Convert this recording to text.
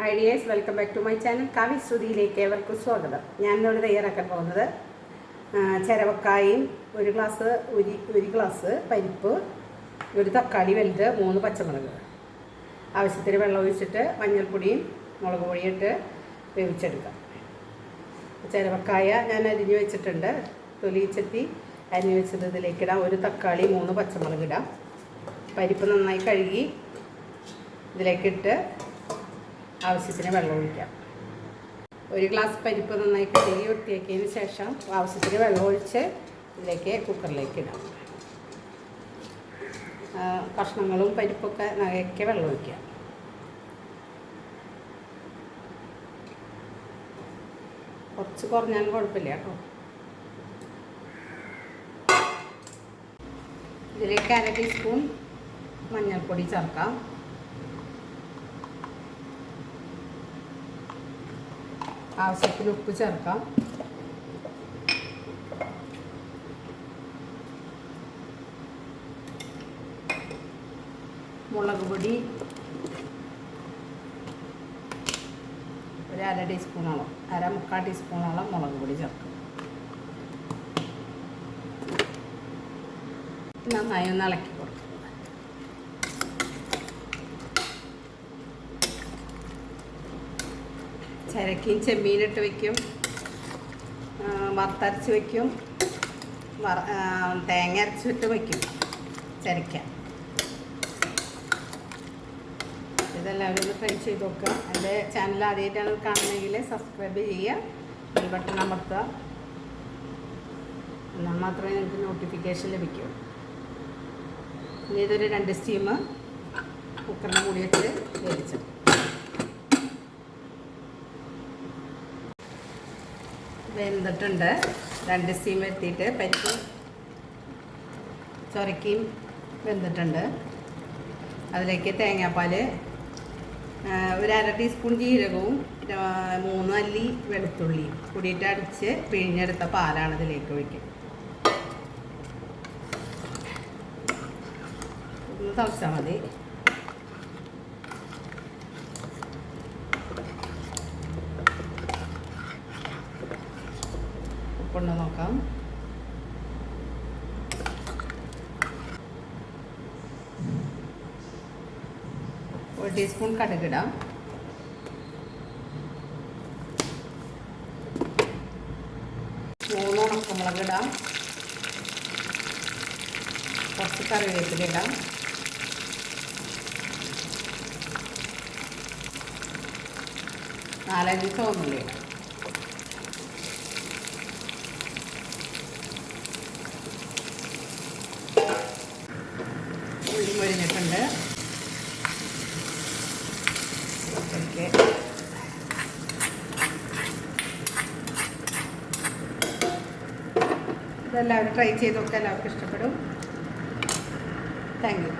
Hi dears welcome back to my channel Kavi ശ്രുതിയിലേക്ക് ഏവർക്കും സ്വാഗതം. ഞാൻ ഇന്നോട് തയ്യാറാക്കാൻ പോകുന്നത് ചിരവക്കായും ഒരു ഗ്ലാസ് ഒരു ഒരു ഗ്ലാസ് പരിപ്പ് ഒരു തക്കാളി വലുത് മൂന്ന് പച്ചമുളക്. ആവശ്യത്തിന് വെള്ളം ഒഴിച്ചിട്ട് മഞ്ഞൾപ്പൊടിയും മുളക് പൊടിയും ഇട്ട് വേവിച്ചെടുക്കാം. ചിരവക്കായ ഞാൻ അരിഞ്ഞു വെച്ചിട്ടുണ്ട്. തൊലി ചെത്തി അരിഞ്ഞു വെച്ചത് ഇതിലേക്കിടാം ഒരു തക്കാളി മൂന്ന് പച്ചമുളക് ഇടാം. പരിപ്പ് നന്നായി കഴുകി ഇതിലേക്കിട്ട് ആവശ്യത്തിന് വെള്ളം ഒഴിക്കാം. ഒരു ഗ്ലാസ് പരിപ്പ് നന്നായി കഴുകി വൃത്തിയാക്കിയതിന് ശേഷം ആവശ്യത്തിന് വെള്ളം ഒഴിച്ച് ഇതിലേക്ക് കുക്കറിലേക്ക് ഇടാം. കഷ്ണങ്ങളും പരിപ്പൊക്കെ നകയൊക്കെ വെള്ളം ഒഴിക്കുക കുറച്ച് കുറഞ്ഞാലും കുഴപ്പമില്ല കേട്ടോ. ഇതിലേക്ക് അര ടീസ്പൂൺ മഞ്ഞൾപ്പൊടി ചേർക്കാം. ആവശ്യത്തിന് ഉപ്പ് ചേർക്കാം. മുളക് പൊടി. ഒരു അര ടീസ്പൂണോളം അര മുക്കാൽ ടീസ്പൂണോളം മുളക് പൊടി ചേർക്കാം. നന്നായി ഒന്ന് ഇളക്കി. ചിരക്കിയും ചെമ്മീനിട്ട് വെക്കും. ആ, വറുത്തരച്ച് ആ, തേങ്ങ അരച്ചിട്ട് വെക്കും. ചിരക്ക ഇതെല്ലാവരും ഒന്ന് ട്രൈ ചെയ്ത് നോക്കുക. എന്റെ ചാനൽ ആദ്യമായിട്ടാണ് കാണുന്നതെങ്കിൽ സബ്സ്ക്രൈബ് ചെയ്യുക. ബെൽ ബട്ടൺ അമർത്തുക. എന്നാൽ മാത്രമേ നിങ്ങൾക്ക് നോട്ടിഫിക്കേഷൻ ലഭിക്കൂ. ഇനി ഇതൊരു രണ്ട് സ്റ്റീം കുക്കറിന്റെ മൂടി വെച്ച് വെന്തിട്ടുണ്ട്. രണ്ട് സ്റ്റീം എത്തിയിട്ട് പരിപ്പ് ചൊരക്കിയും വെന്തിട്ടുണ്ട്. അതിലേക്ക് തേങ്ങാപ്പാൽ ഒരു അര ടീസ്പൂൺ ജീരകവും മൂന്ന് അല്ലി വെളുത്തുള്ളിയും കൂടിയിട്ട് അടിച്ച് പിഴിഞ്ഞെടുത്ത പാലാണ് ഇതിലേക്ക് ഒഴിക്കുക. ഒന്ന് തവച്ചാൽ മതി. ഉപ്പൊന്ന് നോക്കാം. ഒരു ടീസ്പൂൺ കടുകിടാം മൂന്ന് ഉണക്കമുളക് ഇടാം. കുറച്ച് കറിവേപ്പില ഇടാം. നാലഞ്ച് ചുവന്നുള്ളി ഇടാം. ഇതെല്ലാവരും ട്രൈ ചെയ്ത് നോക്കുക എല്ലാവർക്കും ഇഷ്ടപ്പെടും. Thank you